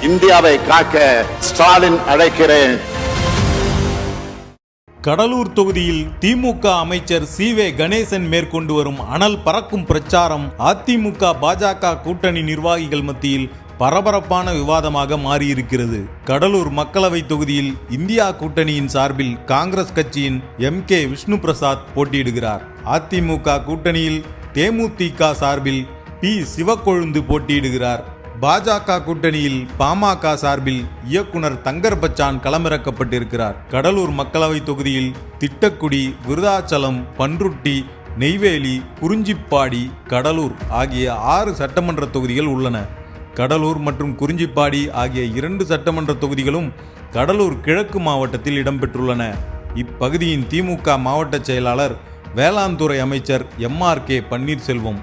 இந்தியாவை காக்க ஸ்டாலின் அழைக்கிறேன். கடலூர் தொகுதியில் திமுக அமைச்சர் சி வே கணேசன் மேற்கொண்டு வரும் அனல் பறக்கும் பிரச்சாரம் அதிமுக பாஜக கூட்டணி நிர்வாகிகள் மத்தியில் பரபரப்பான விவாதமாக மாறியிருக்கிறது. கடலூர் மக்களவை தொகுதியில் இந்தியா கூட்டணியின் சார்பில் காங்கிரஸ் கட்சியின் எம் கே விஷ்ணு பிரசாத் போட்டியிடுகிறார். அதிமுக கூட்டணியில் தேமுதிக சார்பில் பி சிவக்கொழுந்து போட்டியிடுகிறார். பாஜக கூட்டணியில் பாமக சார்பில் இயக்குனர் தங்கர் பச்சான் களமிறக்கப்பட்டிருக்கிறார். கடலூர் மக்களவை தொகுதியில் திட்டக்குடி விருதாச்சலம் பன்ருட்டி நெய்வேலி குறிஞ்சிப்பாடி கடலூர் ஆகிய ஆறு சட்டமன்ற தொகுதிகள் உள்ளன. கடலூர் மற்றும் குறிஞ்சிப்பாடி ஆகிய இரண்டு சட்டமன்ற தொகுதிகளும் கடலூர் கிழக்கு மாவட்டத்தில் இடம்பெற்றுள்ளன. இப்பகுதியின் திமுக மாவட்ட செயலாளர் வேளாண்துறை அமைச்சர் எம் ஆர் கே பன்னீர்செல்வம்.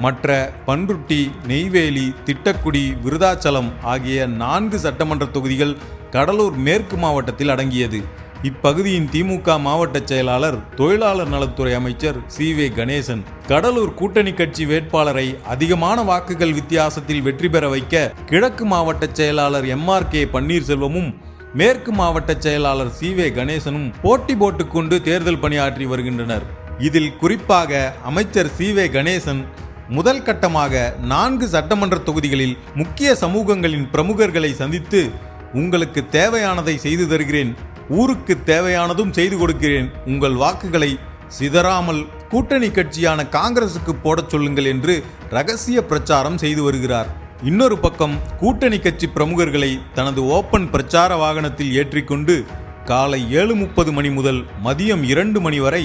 மற்ற பன்ருட்டி நெய்வேலி திட்டக்குடி விருதாச்சலம் ஆகிய நான்கு சட்டமன்ற தொகுதிகள் கடலூர் மேற்கு மாவட்டத்தில் அடங்கியது. இப்பகுதியின் திமுக மாவட்ட செயலாளர் தொழிலாளர் நலத்துறை அமைச்சர் சி. வே. கணேசன். கடலூர் கூட்டணி கட்சி வேட்பாளரை அதிகமான வாக்குகள் வித்தியாசத்தில் வெற்றி பெற வைக்க கிழக்கு மாவட்ட செயலாளர் எம். ஆர். கே. பன்னீர்செல்வமும் மேற்கு மாவட்ட செயலாளர் சி. வே. கணேசனும் போட்டி போட்டுக்கொண்டு தேர்தல் பணியாற்றி வருகின்றனர். இதில் குறிப்பாக அமைச்சர் சி. வே. கணேசன் முதல் கட்டமாக நான்கு சட்டமன்ற தொகுதிகளில் முக்கிய சமூகங்களின் பிரமுகர்களை சந்தித்து உங்களுக்கு தேவையானதை செய்து தருகிறேன் ஊருக்கு தேவையானதும் செய்து கொடுக்கிறேன் உங்கள் வாக்குகளை சிதறாமல் கூட்டணி கட்சியான காங்கிரசுக்கு போடச் சொல்லுங்கள் என்று ரகசிய பிரச்சாரம் செய்து வருகிறார். இன்னொரு பக்கம் கூட்டணி கட்சி பிரமுகர்களை தனது ஓப்பன் பிரச்சார வாகனத்தில் ஏற்றிக்கொண்டு காலை ஏழு முப்பது மணி முதல் மதியம் இரண்டு மணி வரை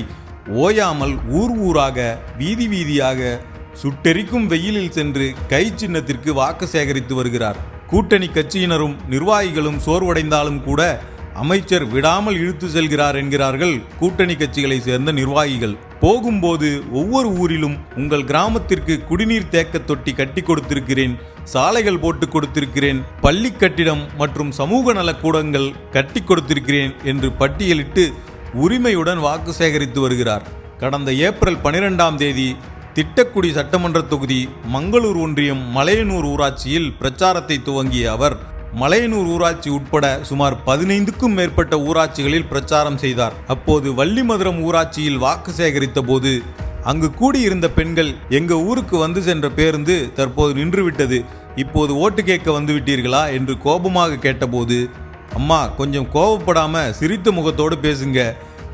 ஓயாமல் ஊர் ஊராக வீதி வீதியாக சுட்டெரிக்கும் வெயிலில் சென்று கை சின்னத்திற்கு வாக்கு சேகரித்து வருகிறார். கூட்டணி கட்சியினரும் நிர்வாகிகளும் சோர்வடைந்தாலும் கூட அமைச்சர் விடாமல் இழுத்து செல்கிறார் என்கிறார்கள் கூட்டணி கட்சிகளை சேர்ந்த நிர்வாகிகள். போகும்போது ஒவ்வொரு ஊரிலும் உங்கள் கிராமத்திற்கு குடிநீர் தேக்க தொட்டி கட்டி கொடுத்திருக்கிறேன் சாலைகள் போட்டு கொடுத்திருக்கிறேன் பள்ளி கட்டிடம் மற்றும் சமூக நலக்கூடங்கள் கட்டி கொடுத்திருக்கிறேன் என்று பட்டியலிட்டு உரிமையுடன் வாக்கு சேகரித்து வருகிறார். கடந்த ஏப்ரல் பனிரெண்டாம் தேதி திட்டக்குடி சட்டமன்ற தொகுதி மங்களூர் ஒன்றியம் மலையனூர் ஊராட்சியில் பிரச்சாரத்தை துவங்கிய அவர் மலையனூர் ஊராட்சி உட்பட சுமார் பதினைந்துக்கும் மேற்பட்ட ஊராட்சிகளில் பிரச்சாரம் செய்தார். அப்போது வள்ளிமதுரம் ஊராட்சியில் வாக்கு சேகரித்த போது அங்கு கூடியிருந்த பெண்கள் எங்க ஊருக்கு வந்து சென்ற பேருந்து தற்போது நின்றுவிட்டது. இப்போது ஓட்டு கேட்க வந்து விட்டீர்களா என்று கோபமாக கேட்டபோது அம்மா கொஞ்சம் கோபப்படாம சிரித்த முகத்தோடு பேசுங்க.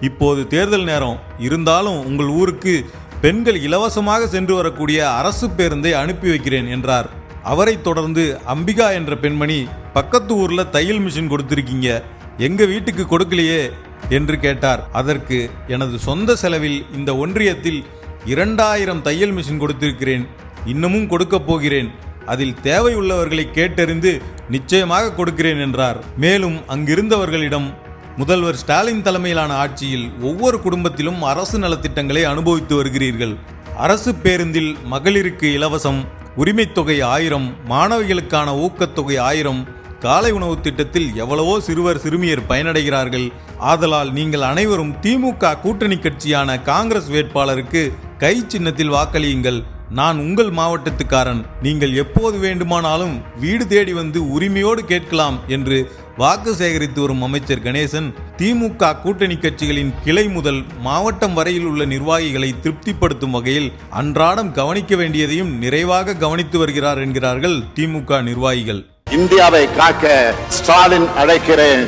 இப்போது தேர்தல் நேரம். இருந்தாலும் உங்கள் ஊருக்கு பெண்கள் இலவசமாக சென்று வரக்கூடிய அரசு பேருந்தை அனுப்பி வைக்கிறேன் என்றார். அவரை தொடர்ந்து அம்பிகா என்ற பெண்மணி பக்கத்து ஊர்ல தையல் மிஷின் கொடுத்திருக்கீங்க எங்க வீட்டுக்கு கொடுக்கலையே? என்று கேட்டார். அதற்கு எனது சொந்த செலவில் இந்த ஒன்றியத்தில் இரண்டாயிரம் தையல் மிஷின் கொடுத்திருக்கிறேன் இன்னமும் கொடுக்கப் போகிறேன். அதில் தேவையுள்ளவர்களை கேட்டறிந்து நிச்சயமாக கொடுக்கிறேன் என்றார். மேலும் அங்கிருந்தவர்களிடம் முதல்வர் ஸ்டாலின் தலைமையிலான ஆட்சியில் ஒவ்வொரு குடும்பத்திலும் அரசு நலத்திட்டங்களை அனுபவித்து வருகிறீர்கள். அரசு பேருந்தில் மகளிருக்கு இலவசம் உரிமைத் தொகை ஆயிரம் மாணவிகளுக்கான ஊக்கத்தொகை ஆயிரம் காலை உணவு திட்டத்தில் எவ்வளவோ சிறுவர் சிறுமியர் பயனடைகிறார்கள். ஆதலால் நீங்கள் அனைவரும் திமுக கூட்டணி கட்சியான காங்கிரஸ் வேட்பாளருக்கு கை சின்னத்தில் வாக்களியுங்கள். நான் உங்கள் மாவட்டத்துக்காரன். நீங்கள் எப்போது வேண்டுமானாலும் வீடு தேடி வந்து உரிமையோடு கேட்கலாம் என்று வாக்கு சேகரித்து வரும் அமைச்சர் கணேசன் திமுக கூட்டணி கட்சிகளின் கிளை முதல் மாவட்டம் வரையில் உள்ள நிர்வாகிகளை திருப்திப்படுத்தும் வகையில் அன்றாடம் கவனிக்க வேண்டியதையும் நிறைவாக கவனித்து வருகிறார் என்கிறார்கள் திமுக நிர்வாகிகள். இந்தியாவை காக்க ஸ்டாலின் அழைக்கிறேன்.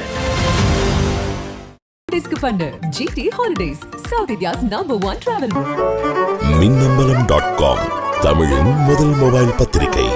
டிஸ்க் பண்ணு GT holidays South India's number one travel Minnambalam dot com தமிழின் முதல் மொபைல் பத்திரிகை.